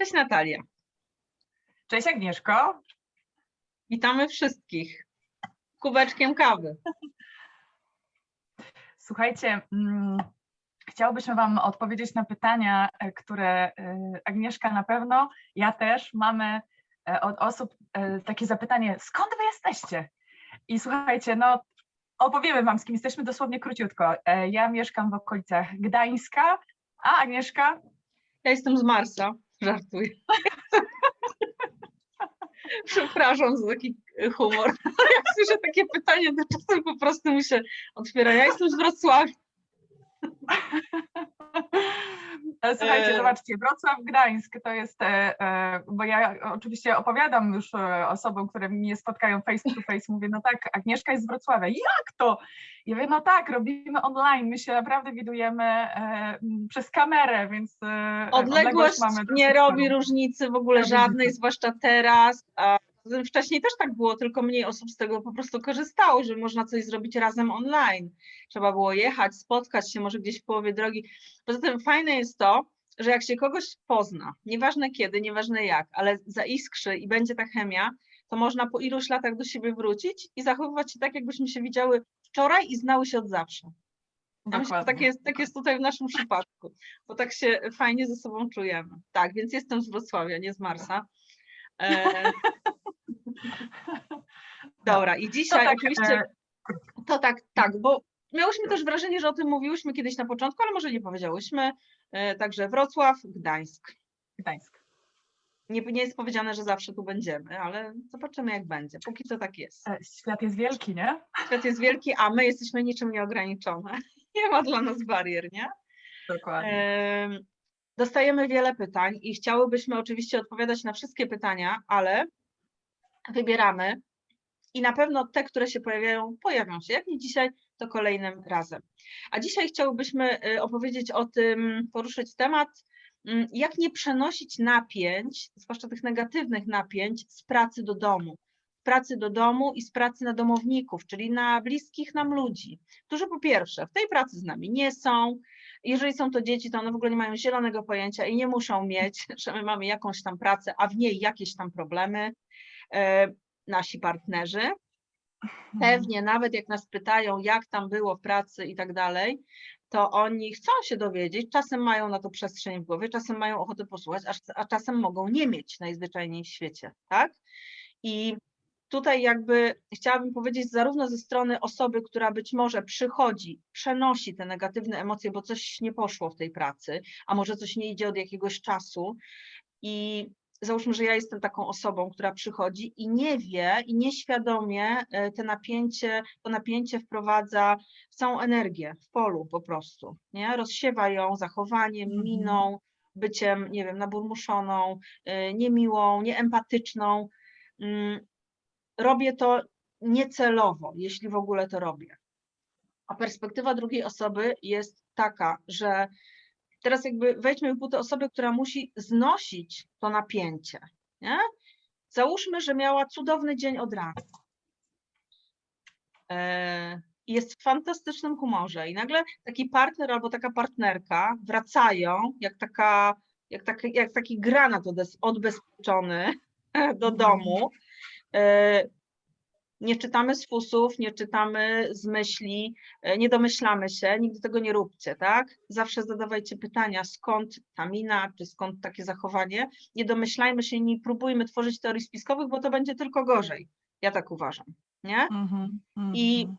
Cześć Natalia. Cześć Agnieszko. Witamy wszystkich. Kubeczkiem kawy. Słuchajcie, mm, chciałobyśmy Wam odpowiedzieć na pytania, e, które e, Agnieszka na pewno, ja też mamy e, od osób takie zapytanie, skąd Wy jesteście? I słuchajcie, no opowiemy Wam, z kim jesteśmy dosłownie króciutko. Ja mieszkam w okolicach Gdańska, a Agnieszka? Ja jestem z Marsa. Żartuję. Przepraszam za taki humor. Jak słyszę takie pytanie, to czasem po prostu mi się otwiera. Ja jestem z Wrocławia. Słuchajcie, E. zobaczcie, Wrocław, Gdańsk to jest, e, e, bo ja oczywiście opowiadam już osobom, które mnie spotkają face to face, mówię, no tak, Agnieszka jest z Wrocławia, jak to? Ja mówię, no tak, robimy online, my się naprawdę widujemy przez kamerę, więc e, Odległość mamy nie robi różnicy w ogóle żadnej, zwłaszcza teraz. Wcześniej też tak było, tylko mniej osób z tego po prostu korzystało, że można coś zrobić razem online. Trzeba było jechać, spotkać się może gdzieś w połowie drogi. Poza tym fajne jest to, że jak się kogoś pozna, nieważne kiedy, nieważne jak, ale zaiskrzy i będzie ta chemia, to można po iluś latach do siebie wrócić i zachowywać się tak, jakbyśmy się widziały wczoraj i znały się od zawsze. Ja myślę, że tak jest, tak jest tutaj w naszym przypadku, bo tak się fajnie ze sobą czujemy. Tak, więc jestem z Wrocławia, nie z Marsa. E, dobra, i To dzisiaj tak, oczywiście e, to tak, tak, bo miałyśmy też wrażenie, że o tym mówiłyśmy kiedyś na początku, ale może nie powiedziałyśmy. E, Także Wrocław, Gdańsk. Gdańsk. Nie, nie jest powiedziane, że zawsze tu będziemy, ale zobaczymy jak będzie. Póki co tak jest. E, Świat jest wielki, nie? Świat jest wielki, a my jesteśmy niczym nieograniczone. Nie ma dla nas barier, nie? Dokładnie. Em, Dostajemy wiele pytań i chciałybyśmy oczywiście odpowiadać na wszystkie pytania, ale wybieramy i na pewno te, które się pojawiają, pojawią się. Jak nie dzisiaj, to kolejnym razem. A dzisiaj chciałybyśmy y, opowiedzieć o tym, poruszyć temat, mm, jak nie przenosić napięć, zwłaszcza tych negatywnych napięć, z pracy do domu. Z pracy do domu i z pracy na domowników, czyli na bliskich nam ludzi, którzy po pierwsze w tej pracy z nami nie są, jeżeli są to dzieci, to one w ogóle nie mają zielonego pojęcia i nie muszą mieć, że my mamy jakąś tam pracę, a w niej jakieś tam problemy. E, Nasi partnerzy, pewnie nawet jak nas pytają, jak tam było w pracy i tak dalej, to oni chcą się dowiedzieć, czasem mają na to przestrzeń w głowie, czasem mają ochotę posłuchać, a, a czasem mogą nie mieć najzwyczajniej w świecie, tak? I tutaj jakby chciałabym powiedzieć zarówno ze strony osoby, która być może przychodzi, przenosi te negatywne emocje, bo coś nie poszło w tej pracy, a może coś nie idzie od jakiegoś czasu i załóżmy, że ja jestem taką osobą, która przychodzi i nie wie i nieświadomie e, te napięcie, to napięcie wprowadza w całą energię w polu po prostu, nie? Rozsiewa ją zachowaniem, Mhm. miną, byciem, nie wiem, naburmuszoną, e, niemiłą, nieempatyczną. Mm, Robię to niecelowo, jeśli w ogóle to robię. A perspektywa drugiej osoby jest taka, że teraz jakby wejdźmy w buty osoby, która musi znosić to napięcie. Nie? Załóżmy, że miała cudowny dzień od rana. E, Jest w fantastycznym humorze i nagle taki partner albo taka partnerka wracają jak, taka, jak, taki, jak taki granat odbezpieczony do domu. Nie czytamy z fusów, nie czytamy z myśli, e, nie domyślamy się, nigdy tego nie róbcie, tak? Zawsze zadawajcie pytania, skąd ta mina, czy skąd takie zachowanie. Nie domyślajmy się, nie próbujmy tworzyć teorii spiskowych, bo to będzie tylko gorzej. Ja tak uważam, nie? Mhm, I mhm.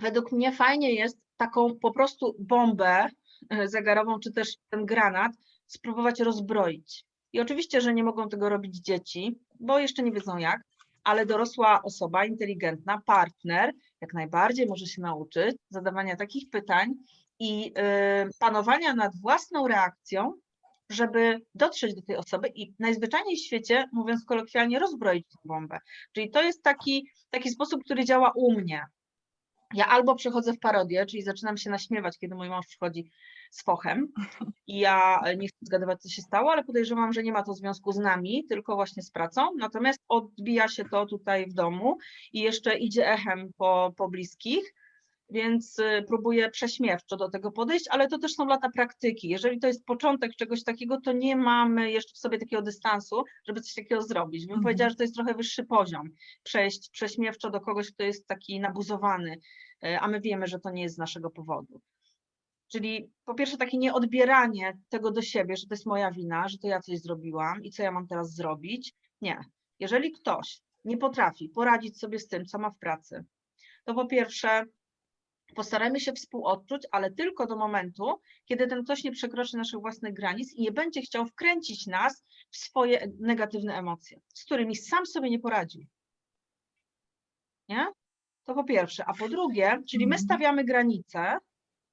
według mnie fajnie jest taką po prostu bombę e, zegarową, czy też ten granat spróbować rozbroić. I oczywiście, że nie mogą tego robić dzieci, bo jeszcze nie wiedzą jak, ale dorosła osoba, inteligentna, partner, jak najbardziej może się nauczyć zadawania takich pytań i e, panowania nad własną reakcją, żeby dotrzeć do tej osoby i najzwyczajniej w świecie, mówiąc kolokwialnie, rozbroić tę bombę. Czyli to jest taki, taki sposób, który działa u mnie. Ja albo przechodzę w parodię, czyli zaczynam się naśmiewać, kiedy mój mąż przychodzi z fochem i ja nie chcę zgadywać, co się stało, ale podejrzewam, że nie ma to związku z nami, tylko właśnie z pracą. Natomiast odbija się to tutaj w domu i jeszcze idzie echem po, po bliskich. Więc y, próbuję prześmiewczo do tego podejść, ale to też są lata praktyki. Jeżeli to jest początek czegoś takiego, to nie mamy jeszcze w sobie takiego dystansu, żeby coś takiego zrobić. Bym Mhm. powiedziała, że to jest trochę wyższy poziom, przejść prześmiewczo do kogoś, kto jest taki nabuzowany, y, a my wiemy, że to nie jest z naszego powodu. Czyli po pierwsze takie nieodbieranie tego do siebie, że to jest moja wina, że to ja coś zrobiłam i co ja mam teraz zrobić. Nie. Jeżeli ktoś nie potrafi poradzić sobie z tym, co ma w pracy, to po pierwsze postarajmy się współodczuć, ale tylko do momentu, kiedy ten ktoś nie przekroczy naszych własnych granic i nie będzie chciał wkręcić nas w swoje negatywne emocje, z którymi sam sobie nie poradził. Nie? To po pierwsze. A po drugie, czyli my Mhm. stawiamy granice,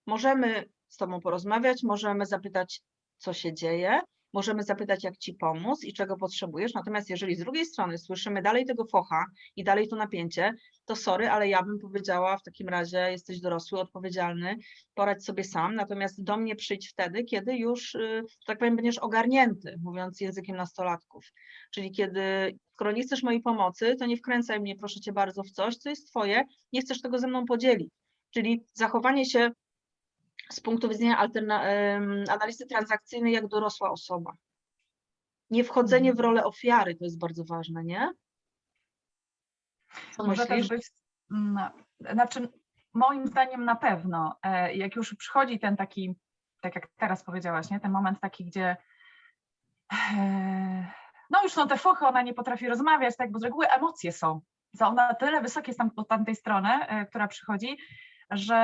możemy z Tobą porozmawiać, możemy zapytać, co się dzieje, możemy zapytać, jak Ci pomóc i czego potrzebujesz. Natomiast jeżeli z drugiej strony słyszymy dalej tego focha i dalej to napięcie, to sorry, ale ja bym powiedziała w takim razie, jesteś dorosły, odpowiedzialny, poradź sobie sam, natomiast do mnie przyjdź wtedy, kiedy już, y, tak powiem, będziesz ogarnięty, mówiąc językiem nastolatków. Czyli kiedy, skoro nie chcesz mojej pomocy, to nie wkręcaj mnie, proszę Cię bardzo, w coś, co jest Twoje, nie chcesz tego ze mną podzielić. Czyli zachowanie się z punktu widzenia analizy transakcyjnej jak dorosła osoba. Nie wchodzenie w rolę ofiary, to jest bardzo ważne, nie? Co Może myślisz? też być, mm, znaczy moim zdaniem na pewno, e, jak już przychodzi ten taki, tak jak teraz powiedziałaś, nie? ten moment taki, gdzie e, no już są te fochy, ona nie potrafi rozmawiać, tak, bo z reguły emocje są. Są one na tyle wysokie z tam, od tamtej strony, e, która przychodzi, że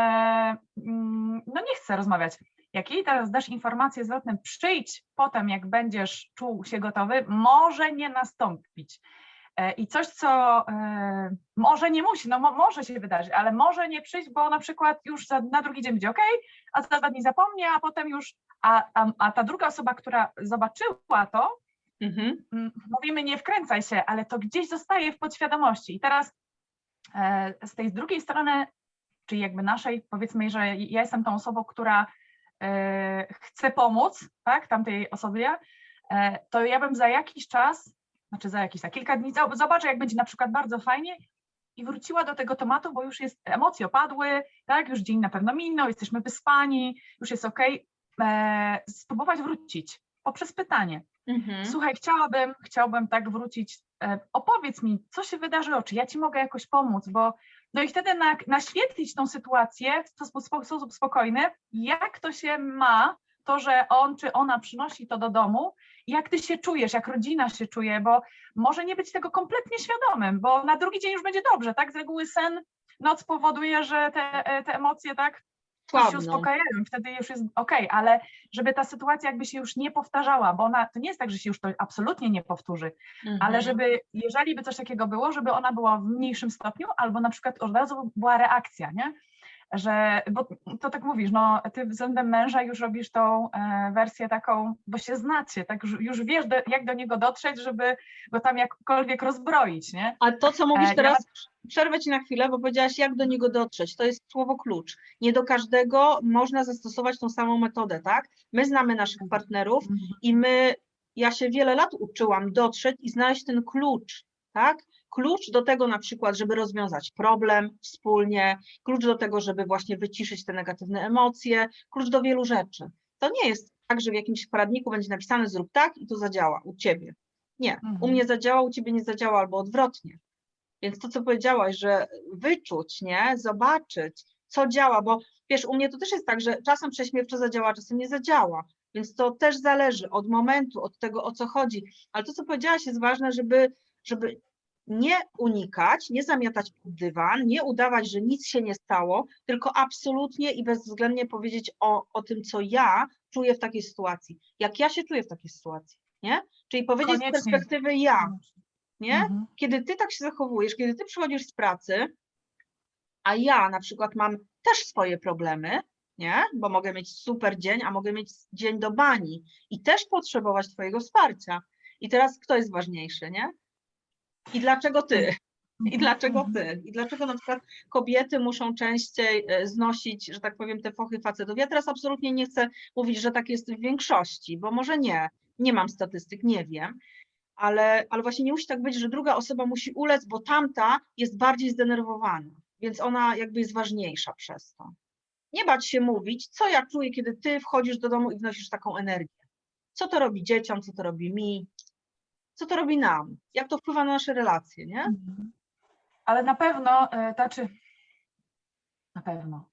mm, no nie chce rozmawiać. Jak jej teraz dasz informację zwrotną, przyjdź potem, jak będziesz czuł się gotowy, może nie nastąpić. E, I coś, co e, może nie musi, no mo, może się wydarzyć, ale może nie przyjść, bo na przykład już za, na drugi dzień będzie ok, a za dwa dni zapomnie, a potem już, a, a, a ta druga osoba, która zobaczyła to, Mhm. mm, mówimy nie wkręcaj się, ale to gdzieś zostaje w podświadomości. I teraz e, z tej drugiej strony, czyli jakby naszej, powiedzmy, że ja jestem tą osobą, która e, chce pomóc, tak, tamtej osobie, e, to ja bym za jakiś czas, znaczy za jakiś, za kilka dni, zob- zobaczę, jak będzie na przykład bardzo fajnie i wróciła do tego tematu, bo już jest, emocje opadły, tak, już dzień na pewno minął, jesteśmy wyspani, już jest okej, e, spróbować wrócić poprzez pytanie. Mhm. Słuchaj, chciałabym, chciałbym tak wrócić. Opowiedz mi, co się wydarzyło, czy ja ci mogę jakoś pomóc, bo no i wtedy na, naświetlić tą sytuację w sposób, spo- sposób spokojny, jak to się ma, to, że on czy ona przynosi to do domu, jak ty się czujesz, jak rodzina się czuje, bo może nie być tego kompletnie świadomym, bo na drugi dzień już będzie dobrze, tak? Z reguły sen noc powoduje, że te, e, te emocje tak już się Słabną. uspokajają, wtedy już jest okej, ale żeby ta sytuacja jakby się już nie powtarzała, bo ona, to nie jest tak, że się już to absolutnie nie powtórzy, ale Mhm. żeby, jeżeli by coś takiego było, żeby ona była w mniejszym stopniu, albo na przykład od razu była reakcja, nie? Że, bo to tak mówisz, no ty względem męża już robisz tą e, wersję taką, bo się znacie, tak już, wiesz, do, jak do niego dotrzeć, żeby go tam jakkolwiek rozbroić, nie? A to, co mówisz E, ja teraz, przerwę ci na chwilę, bo powiedziałaś, jak do niego dotrzeć. To jest słowo klucz. Nie do każdego można zastosować tą samą metodę, tak? My znamy naszych partnerów i my, ja się wiele lat uczyłam dotrzeć i znaleźć ten klucz, tak? Klucz do tego na przykład, żeby rozwiązać problem wspólnie, klucz do tego, żeby właśnie wyciszyć te negatywne emocje, klucz do wielu rzeczy. To nie jest tak, że w jakimś poradniku będzie napisane zrób tak i to zadziała u ciebie. Nie, u Mhm. mnie zadziała, u ciebie nie zadziała albo odwrotnie. Więc to, co powiedziałaś, że wyczuć, nie, zobaczyć, co działa, bo wiesz, u mnie to też jest tak, że czasem prześmiewczo zadziała, czasem nie zadziała. Więc to też zależy od momentu, od tego, o co chodzi. Ale to, co powiedziałaś, jest ważne, żeby, żeby nie unikać, nie zamiatać pod dywan, nie udawać, że nic się nie stało, tylko absolutnie i bezwzględnie powiedzieć o, o tym, co ja czuję w takiej sytuacji. Jak ja się czuję w takiej sytuacji, nie? Czyli powiedzieć z Koniecznie. perspektywy ja, nie? Mhm. kiedy ty tak się zachowujesz, kiedy ty przychodzisz z pracy, a ja na przykład mam też swoje problemy, nie? Bo mogę mieć super dzień, a mogę mieć dzień do bani i też potrzebować twojego wsparcia. I teraz kto jest ważniejszy, nie? I dlaczego ty? I dlaczego Mhm. ty? I dlaczego na przykład kobiety muszą częściej e, znosić, że tak powiem, te fochy facetów? Ja teraz absolutnie nie chcę mówić, że tak jest w większości, bo może nie. Nie mam statystyk, nie wiem. Ale, ale właśnie nie musi tak być, że druga osoba musi ulec, bo tamta jest bardziej zdenerwowana. więc ona jakby jest ważniejsza przez to. Nie bać się mówić, co ja czuję, kiedy ty wchodzisz do domu i wnosisz taką energię. Co to robi dzieciom, co to robi mi, co to robi nam, jak to wpływa na nasze relacje, nie? Mhm. Ale na pewno, e, znaczy, na pewno.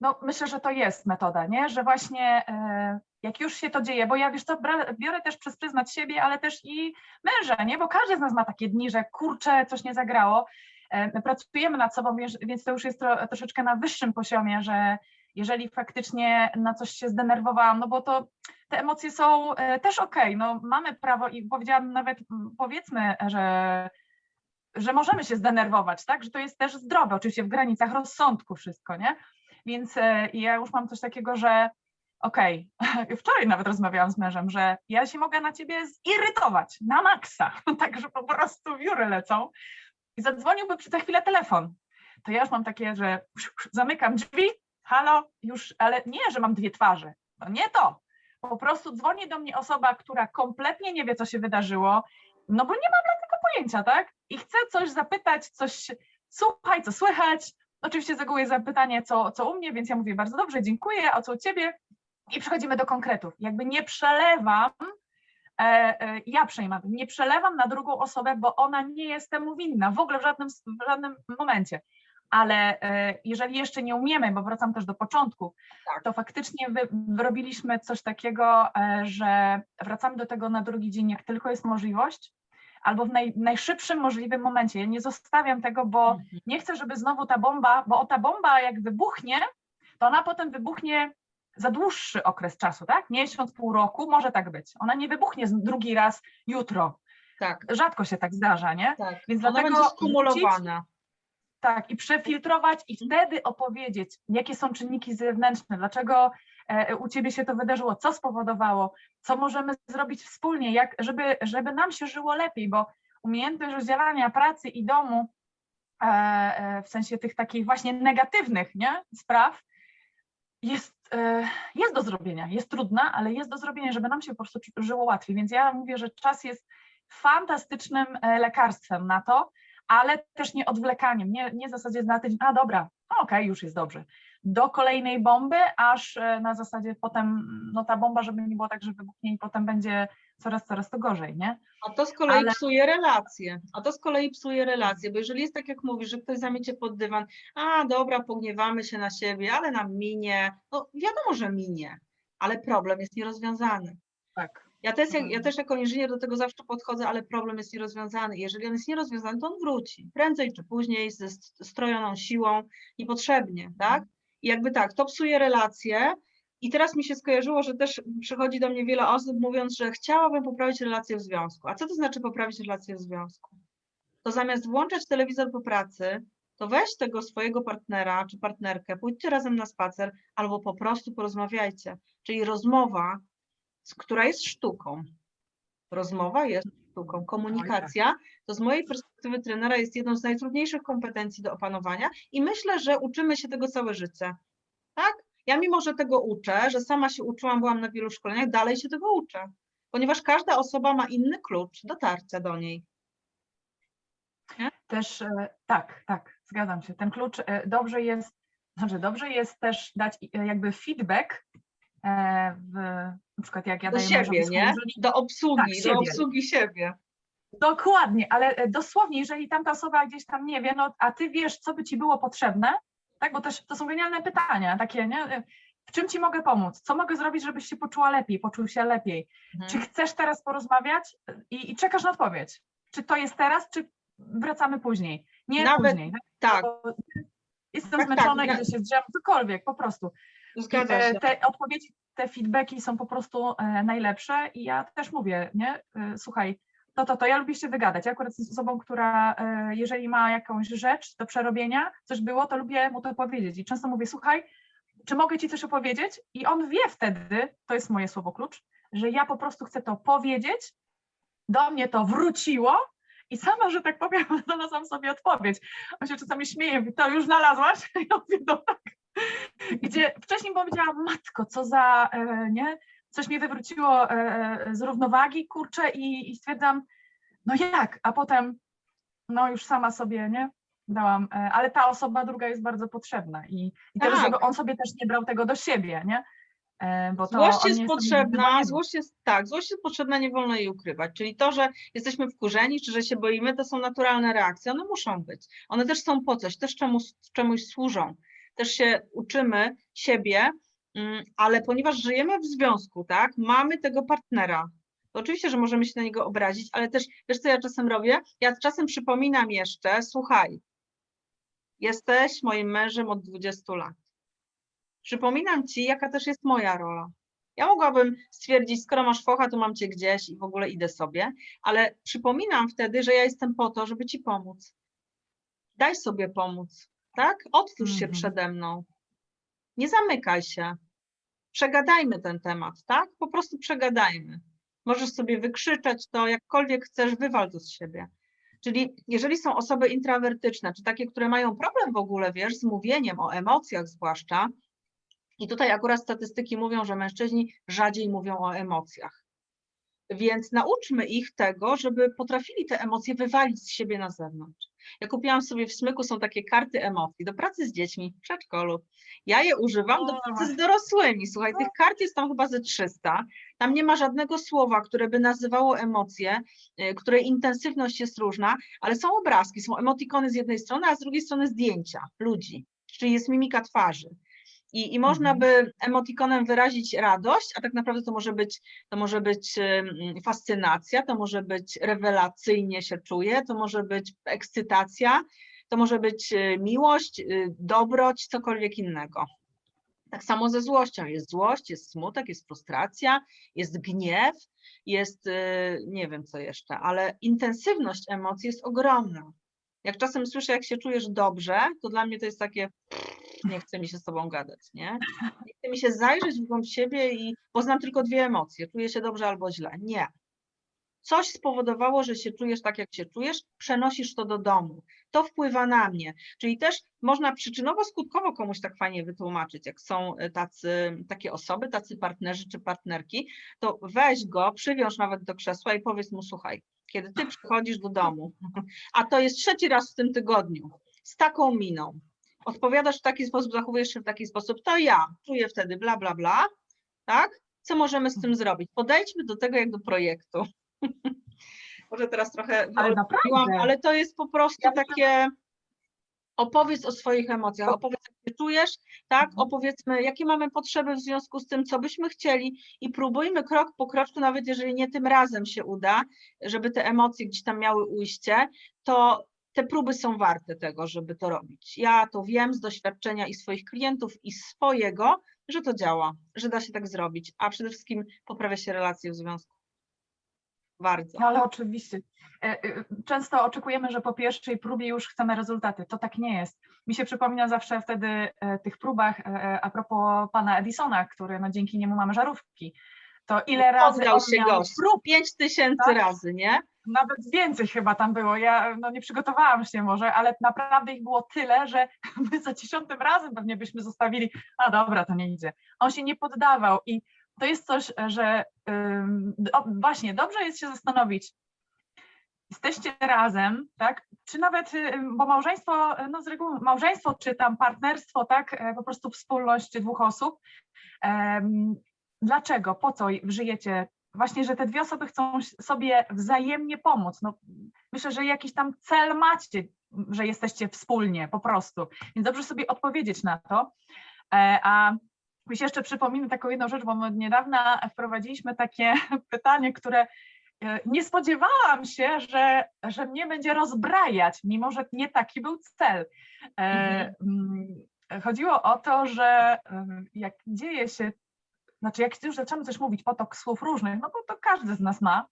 No myślę, że to jest metoda, nie? Że właśnie e, jak już się to dzieje, bo ja wiesz co, biorę też przez pryzmat siebie, ale też i męża, nie? Bo każdy z nas ma takie dni, że kurczę, coś nie zagrało. E, my pracujemy nad sobą, więc to już jest tro, troszeczkę na wyższym poziomie, że jeżeli faktycznie na coś się zdenerwowałam, no bo to te emocje są e, też okej, no mamy prawo i powiedziałam nawet, powiedzmy, że że możemy się zdenerwować, tak? Że to jest też zdrowe, oczywiście w granicach rozsądku wszystko, nie? Więc e, ja już mam coś takiego, że okej, wczoraj nawet rozmawiałam z mężem, że ja się mogę na ciebie zirytować na maksa, tak, że po prostu wióry lecą i zadzwoniłby przy tę chwilę telefon. To ja już mam takie, że zamykam drzwi, halo, już, ale nie, że mam dwie twarze, no nie to. Po prostu dzwoni do mnie osoba, która kompletnie nie wie, co się wydarzyło, no bo nie mam dla tego pojęcia, tak? I chcę coś zapytać, coś, słuchaj, co słychać. Oczywiście z reguły zapytanie, co, co u mnie, więc ja mówię bardzo dobrze, dziękuję, a co u ciebie? I przechodzimy do konkretów. Jakby nie przelewam, e, e, ja przejmam, nie przelewam na drugą osobę, bo ona nie jest temu winna, w ogóle w żadnym, w żadnym momencie. Ale e, jeżeli jeszcze nie umiemy, bo wracam też do początku, Tak. to faktycznie robiliśmy coś takiego, e, że wracamy do tego na drugi dzień, jak tylko jest możliwość, albo w naj, najszybszym możliwym momencie. Ja nie zostawiam tego, bo Mhm. nie chcę, żeby znowu ta bomba, bo ta bomba jak wybuchnie, to ona potem wybuchnie za dłuższy okres czasu, tak? Miesiąc, pół roku, może tak być. Ona nie wybuchnie drugi raz jutro. Tak, Rzadko się tak zdarza, nie? tak. Więc Ona dlatego będzie skumulowana. Tak, i przefiltrować i wtedy opowiedzieć, jakie są czynniki zewnętrzne, dlaczego e, u ciebie się to wydarzyło, co spowodowało, co możemy zrobić wspólnie, jak, żeby, żeby nam się żyło lepiej, bo umiejętność rozdzielania pracy i domu e, e, w sensie tych takich właśnie negatywnych nie, spraw jest, jest do zrobienia, jest trudna, ale jest do zrobienia, żeby nam się po prostu żyło łatwiej. Więc ja mówię, że czas jest fantastycznym lekarstwem na to, ale też nie odwlekaniem, nie, nie w zasadzie na tydzień, a dobra, okej, już jest dobrze, do kolejnej bomby, aż e, na zasadzie potem, no ta bomba, żeby nie było tak, że wybuchnie i potem będzie coraz, coraz to gorzej, nie? A to z kolei Ale- psuje relacje. A to z kolei psuje relacje, bo jeżeli jest tak, jak mówisz, że ktoś zamiecie pod dywan, a dobra, pogniewamy się na siebie, ale nam minie. No wiadomo, że minie, ale problem jest nierozwiązany. Tak. Ja też, ja Mhm. też jako inżynier do tego zawsze podchodzę, ale problem jest nierozwiązany. Jeżeli on jest nierozwiązany, to on wróci. Prędzej czy później ze st- strojoną siłą, niepotrzebnie, tak? I jakby tak, to psuje relacje. I teraz mi się skojarzyło, że też przychodzi do mnie wiele osób mówiąc, że chciałabym poprawić relacje w związku. A co to znaczy poprawić relacje w związku? To zamiast włączać telewizor po pracy, to weź tego swojego partnera czy partnerkę, pójdźcie razem na spacer albo po prostu porozmawiajcie. Czyli rozmowa, która jest sztuką. Rozmowa jest sztuką. Komunikacja to z mojej perspektywy trenera jest jedną z najtrudniejszych kompetencji do opanowania i myślę, że uczymy się tego całe życie. Tak? Ja mimo, że tego uczę, że sama się uczyłam, byłam na wielu szkoleniach, dalej się tego uczę. Ponieważ każda osoba ma inny klucz dotarcia do niej. Też e, tak, tak, zgadzam się. Ten klucz e, dobrze jest, znaczy dobrze jest też dać e, jakby feedback w, na przykład jak ja Do daję siebie, mężowi nie? jeżeli- Do obsługi, Tak, do siebie. obsługi siebie. Dokładnie, ale e, dosłownie, jeżeli tamta osoba gdzieś tam nie wie, no a ty wiesz, co by ci było potrzebne, tak, bo też to są genialne pytania, takie, nie? E, W czym ci mogę pomóc? Co mogę zrobić, żebyś się poczuła lepiej, poczuł się lepiej? Czy Mhm. chcesz teraz porozmawiać i, i czekasz na odpowiedź? Czy to jest teraz, czy wracamy później? Nie Nawet- później. tak? Tak, Bo Jestem Tak, tak, zmęczona, ja- idę się zdrzem, cokolwiek, po prostu. Zgadza się. Te odpowiedzi, te feedbacki są po prostu e, najlepsze i ja też mówię, nie? E, Słuchaj, to, to, to ja lubię się wygadać. Ja akurat jestem osobą, która e, jeżeli ma jakąś rzecz do przerobienia, coś było, to lubię mu to powiedzieć. I często mówię, słuchaj, czy mogę ci coś opowiedzieć? I on wie wtedy, to jest moje słowo klucz, że ja po prostu chcę to powiedzieć, do mnie to wróciło i sama, że tak powiem, znalazłam sobie odpowiedź. On się czasami śmieje, mówi, to już znalazłaś? Ja mówię, no tak. Gdzie wcześniej powiedziałam, matko, co za, e, nie? Coś mnie wywróciło e, z równowagi, kurczę, i, i stwierdzam, no jak? A potem, no już sama sobie, nie? dałam, e, ale ta osoba druga jest bardzo potrzebna i, i też, Tak. żeby on sobie też nie brał tego do siebie, nie? E, Bo to Złość jest sobie potrzebna, złość jest tak, złość jest potrzebna, nie wolno jej ukrywać. Czyli to, że jesteśmy wkurzeni, czy że się boimy, to są naturalne reakcje, one muszą być. One też są po coś, też czemu, czemuś służą. Też się uczymy siebie, mm, ale ponieważ żyjemy w związku, tak, mamy tego partnera, to oczywiście, że możemy się na niego obrazić, ale też, wiesz co ja czasem robię? Ja czasem przypominam jeszcze, słuchaj, jesteś moim mężem od 20 lat. Przypominam ci, jaka też jest moja rola. Ja mogłabym stwierdzić, skoro masz focha, to mam cię gdzieś i w ogóle idę sobie, ale przypominam wtedy, że ja jestem po to, żeby ci pomóc. Daj sobie pomóc, tak? Otwórz się Mhm. przede mną. Nie zamykaj się. Przegadajmy ten temat, tak? Po prostu przegadajmy. Możesz sobie wykrzyczeć to, jakkolwiek chcesz, wywal to z siebie. Czyli jeżeli są osoby intrawertyczne, czy takie, które mają problem w ogóle, wiesz, z mówieniem o emocjach zwłaszcza, i tutaj akurat statystyki mówią, że mężczyźni rzadziej mówią o emocjach. Więc nauczmy ich tego, żeby potrafili te emocje wywalić z siebie na zewnątrz. Ja kupiłam sobie w smyku, są takie karty emocji do pracy z dziećmi w przedszkolu. Ja je używam do pracy z dorosłymi. Słuchaj, tych kart jest tam chyba ze 300. Tam nie ma żadnego słowa, które by nazywało emocje, y, której intensywność jest różna, ale są obrazki, są emotikony z jednej strony, a z drugiej strony zdjęcia ludzi, czyli jest mimika twarzy. I, I można Mhm. by emotikonem wyrazić radość, a tak naprawdę to może być, to może być fascynacja, to może być rewelacyjnie się czuję, to może być ekscytacja, to może być y, miłość, y, dobroć, cokolwiek innego. Tak samo ze złością. Jest złość, jest smutek, jest frustracja, jest gniew, jest y, nie wiem co jeszcze, ale intensywność emocji jest ogromna. Jak czasem słyszę, jak się czujesz dobrze, to dla mnie to jest takie, nie chce mi się z tobą gadać, nie? Nie chce mi się zajrzeć w głąb siebie i poznam tylko dwie emocje, czuję się dobrze albo źle. Nie. Coś spowodowało, że się czujesz tak, jak się czujesz, przenosisz to do domu. To wpływa na mnie. Czyli też można przyczynowo-skutkowo komuś tak fajnie wytłumaczyć, jak są y, tacy, takie osoby, tacy partnerzy czy partnerki, to weź go, przywiąż nawet do krzesła i powiedz mu, słuchaj, kiedy ty przychodzisz do domu, a to jest trzeci raz w tym tygodniu, z taką miną, odpowiadasz w taki sposób, zachowujesz się w taki sposób, to ja czuję wtedy bla, bla, bla, tak? Co możemy z tym zrobić? Podejdźmy do tego jak do projektu. Może teraz trochę Ale ale to jest po prostu Ja takie opowiedz o swoich emocjach, opowiedz jak się czujesz, tak? Mhm. Opowiedzmy, jakie mamy potrzeby w związku z tym, co byśmy chcieli i próbujmy krok po kroczku, nawet jeżeli nie tym razem się uda, żeby te emocje gdzieś tam miały ujście, to te próby są warte tego, żeby to robić. Ja to wiem z doświadczenia i swoich klientów, i swojego, że to działa, że da się tak zrobić, a przede wszystkim poprawia się relacje w związku. Bardzo. No, ale oczywiście. E, e, Często oczekujemy, że po pierwszej próbie już chcemy rezultaty. To tak nie jest. Mi się przypomina zawsze wtedy e, tych próbach, a propos pana Edisona, który no dzięki niemu mamy żarówki. To ile razy Poddał się miał gość. prób, Pięć tysięcy Tak? razy, nie? Nawet więcej chyba tam było. Ja no, nie przygotowałam się może, ale naprawdę ich było tyle, że my za dziesiątym razem pewnie byśmy zostawili, a dobra, to nie idzie. On się nie poddawał i to jest coś, że o, właśnie dobrze jest się zastanowić, jesteście razem, tak? Czy nawet, bo małżeństwo, no z reguły małżeństwo, czy tam partnerstwo, tak? E, Po prostu wspólność dwóch osób. Dlaczego? Po co żyjecie? Właśnie, że te dwie osoby chcą sobie wzajemnie pomóc. No, myślę, że jakiś tam cel macie, że jesteście wspólnie po prostu. Więc dobrze sobie odpowiedzieć na to. E, A mi się jeszcze przypomina taką jedną rzecz, bo my od niedawna wprowadziliśmy takie pytanie, które e, nie spodziewałam się, że, że mnie będzie rozbrajać, mimo że nie taki był cel. E, Mhm. Chodziło o to, że jak dzieje się, znaczy jak już zaczynamy coś mówić, potok słów różnych, no bo to każdy z nas ma,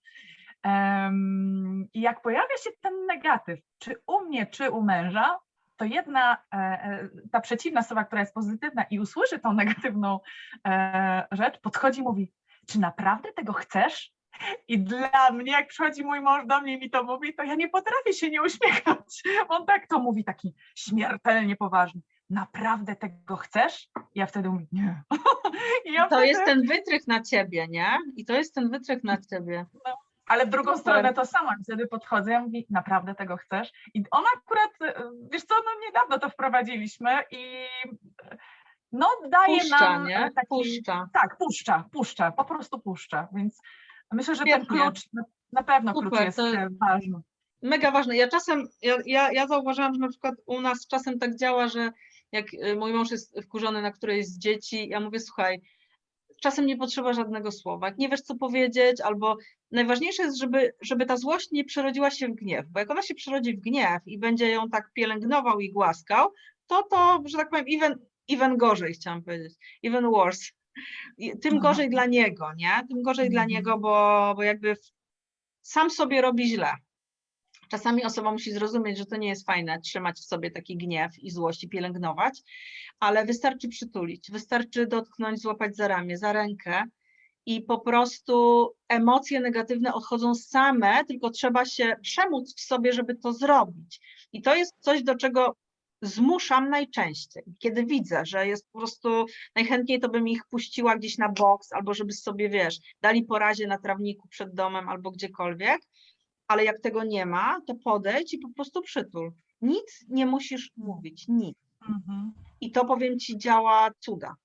em, i jak pojawia się ten negatyw, czy u mnie, czy u męża, to jedna, e, e, ta przeciwna strona, która jest pozytywna i usłyszy tą negatywną e, rzecz, podchodzi i mówi, czy naprawdę tego chcesz? I dla mnie, jak przychodzi mój mąż do mnie i mi to mówi, to ja nie potrafię się nie uśmiechać. On tak to mówi, taki śmiertelnie poważny. Naprawdę tego chcesz? Ja wtedy mówię, nie. I ja To wtedy, jest ten wytrych na ciebie, nie? I to jest ten wytrych na ciebie. Ale w drugą stronę to samo, wtedy podchodzę, ja mówię, naprawdę tego chcesz? I ona akurat, e, wiesz co, no niedawno to wprowadziliśmy i no daje Puszcza, nam nie? e, taki, Puszcza. tak, puszcza, puszcza, po prostu puszcza, więc myślę, że ten klucz na, pewno klucz Super, jest to- e, ważny. Mega ważne. Ja czasem, ja, ja, ja zauważyłam, że na przykład u nas czasem tak działa, że jak y, mój mąż jest wkurzony na któreś z dzieci, ja mówię, słuchaj, czasem nie potrzeba żadnego słowa. Jak nie wiesz, co powiedzieć, albo najważniejsze jest, żeby, żeby ta złość nie przerodziła się w gniew, bo jak ona się przerodzi w gniew i będzie ją tak pielęgnował i głaskał, to to, że tak powiem, even, even gorzej chciałam powiedzieć, even worse. I Tym Mhm. gorzej dla niego, nie? Tym gorzej dla Mhm. niego, bo, bo jakby sam sobie robi źle. Czasami osoba musi zrozumieć, że to nie jest fajne trzymać w sobie taki gniew i złość i pielęgnować, ale wystarczy przytulić, wystarczy dotknąć, złapać za ramię, za rękę i po prostu emocje negatywne odchodzą same, tylko trzeba się przemóc w sobie, żeby to zrobić. I to jest coś, do czego zmuszam najczęściej, kiedy widzę, że jest po prostu najchętniej to bym ich puściła gdzieś na boks, albo żeby sobie, wiesz, dali po razie na trawniku przed domem albo gdziekolwiek, ale jak tego nie ma, to podejdź i po prostu przytul. Nic nie musisz mówić, nic. Mhm. I to powiem ci działa cuda.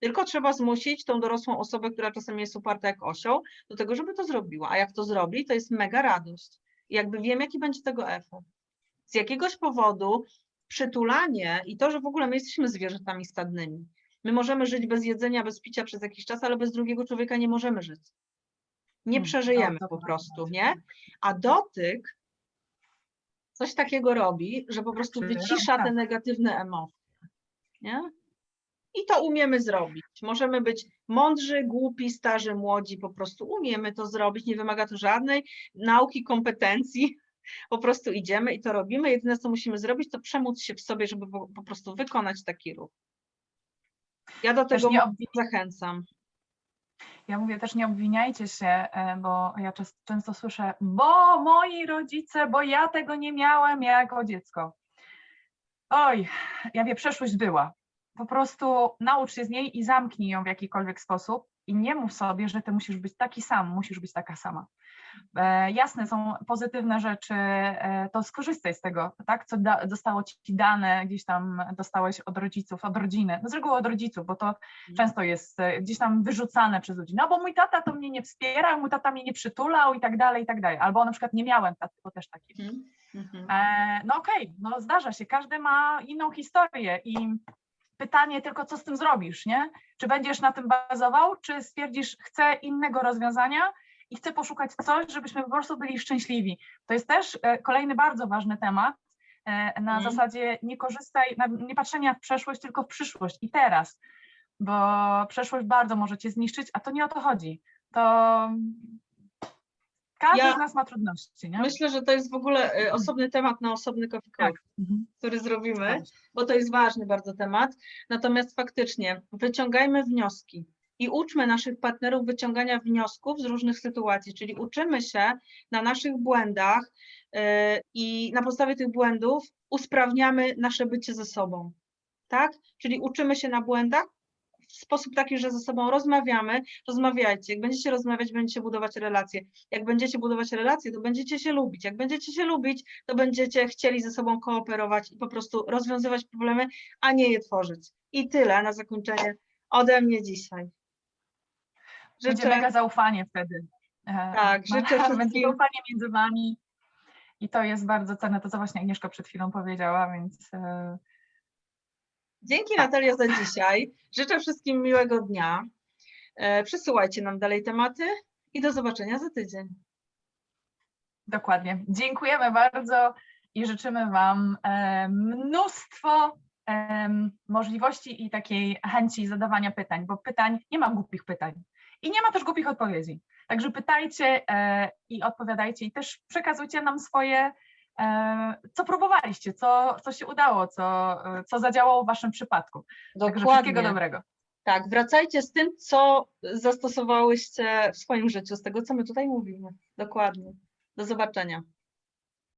Tylko trzeba zmusić tą dorosłą osobę, która czasem jest uparta jak osioł, do tego, żeby to zrobiła. A jak to zrobi, to jest mega radość. I jakby wiem, jaki będzie tego efekt. Z jakiegoś powodu przytulanie i to, że w ogóle my jesteśmy zwierzętami stadnymi. My możemy żyć bez jedzenia, bez picia przez jakiś czas, ale bez drugiego człowieka nie możemy żyć. Nie Mm, przeżyjemy to po prawda. prostu, nie? A dotyk coś takiego robi, że po prostu wycisza te tak. negatywne emocje. Nie? I to umiemy zrobić. Możemy być mądrzy, głupi, starzy, młodzi, po prostu umiemy to zrobić. Nie wymaga to żadnej nauki, kompetencji. Po prostu idziemy i to robimy. Jedyne, co musimy zrobić, to przemóc się w sobie, żeby po, po prostu wykonać taki ruch. Ja do Też tego nie zachęcam. Ja mówię też nie obwiniajcie się, e, bo ja często słyszę, bo moi rodzice, bo ja tego nie miałem jako dziecko. Oj, ja wiem, przeszłość była. Po prostu naucz się z niej i zamknij ją w jakikolwiek sposób i nie mów sobie, że ty musisz być taki sam, musisz być taka sama. E, jasne, są pozytywne rzeczy, e, to skorzystaj z tego, tak, co da, zostało ci dane, gdzieś tam dostałeś od rodziców, od rodziny, no z reguły od rodziców, bo to często jest e, gdzieś tam wyrzucane przez ludzi, no bo mój tata to mnie nie wspierał, mój tata mnie nie przytulał i tak dalej, i tak dalej, albo na przykład nie miałem taty, bo też takie. Mhm. Mhm. E, no okej, no zdarza się, każdy ma inną historię i pytanie tylko, co z tym zrobisz, nie? Czy będziesz na tym bazował, czy stwierdzisz, chcę innego rozwiązania i chcę poszukać coś, żebyśmy po prostu byli szczęśliwi. To jest też e, kolejny bardzo ważny temat, e, na Mhm. zasadzie nie korzystaj, nie patrzenia w przeszłość, tylko w przyszłość i teraz, bo przeszłość bardzo może cię zniszczyć, a to nie o to chodzi. To każdy Ja z nas ma trudności, nie? Myślę, że to jest w ogóle y, osobny temat na osobny coffee Tak. Mhm. który zrobimy. Bo to jest ważny bardzo temat. Natomiast faktycznie wyciągajmy wnioski i uczmy naszych partnerów wyciągania wniosków z różnych sytuacji, czyli uczymy się na naszych błędach yy, i na podstawie tych błędów usprawniamy nasze bycie ze sobą. Tak? Czyli uczymy się na błędach w sposób taki, że ze sobą rozmawiamy, rozmawiajcie. Jak będziecie rozmawiać, będziecie budować relacje. Jak będziecie budować relacje, to będziecie się lubić. Jak będziecie się lubić, to będziecie chcieli ze sobą kooperować i po prostu rozwiązywać problemy, a nie je tworzyć. I tyle na zakończenie ode mnie dzisiaj. Będzie Życzę, mega zaufanie wtedy. E, Tak, życzę Będzie wszystkim- zaufanie między wami i to jest bardzo cenne, to co właśnie Agnieszka przed chwilą powiedziała, więc e, dzięki Natalia za dzisiaj. Życzę wszystkim miłego dnia. E, Przysyłajcie nam dalej tematy i do zobaczenia za tydzień. dokładnie. Dziękujemy bardzo i życzymy wam e, mnóstwo em, możliwości i takiej chęci zadawania pytań, bo pytań, nie ma głupich pytań i nie ma też głupich odpowiedzi. Także pytajcie e, i odpowiadajcie i też przekazujcie nam swoje, e, co próbowaliście, co, co się udało, co, e, co zadziałało w waszym przypadku. Także wszystkiego dobrego. Tak, wracajcie z tym, co zastosowałyście w swoim życiu, z tego, co my tutaj mówimy. Dokładnie. Do zobaczenia.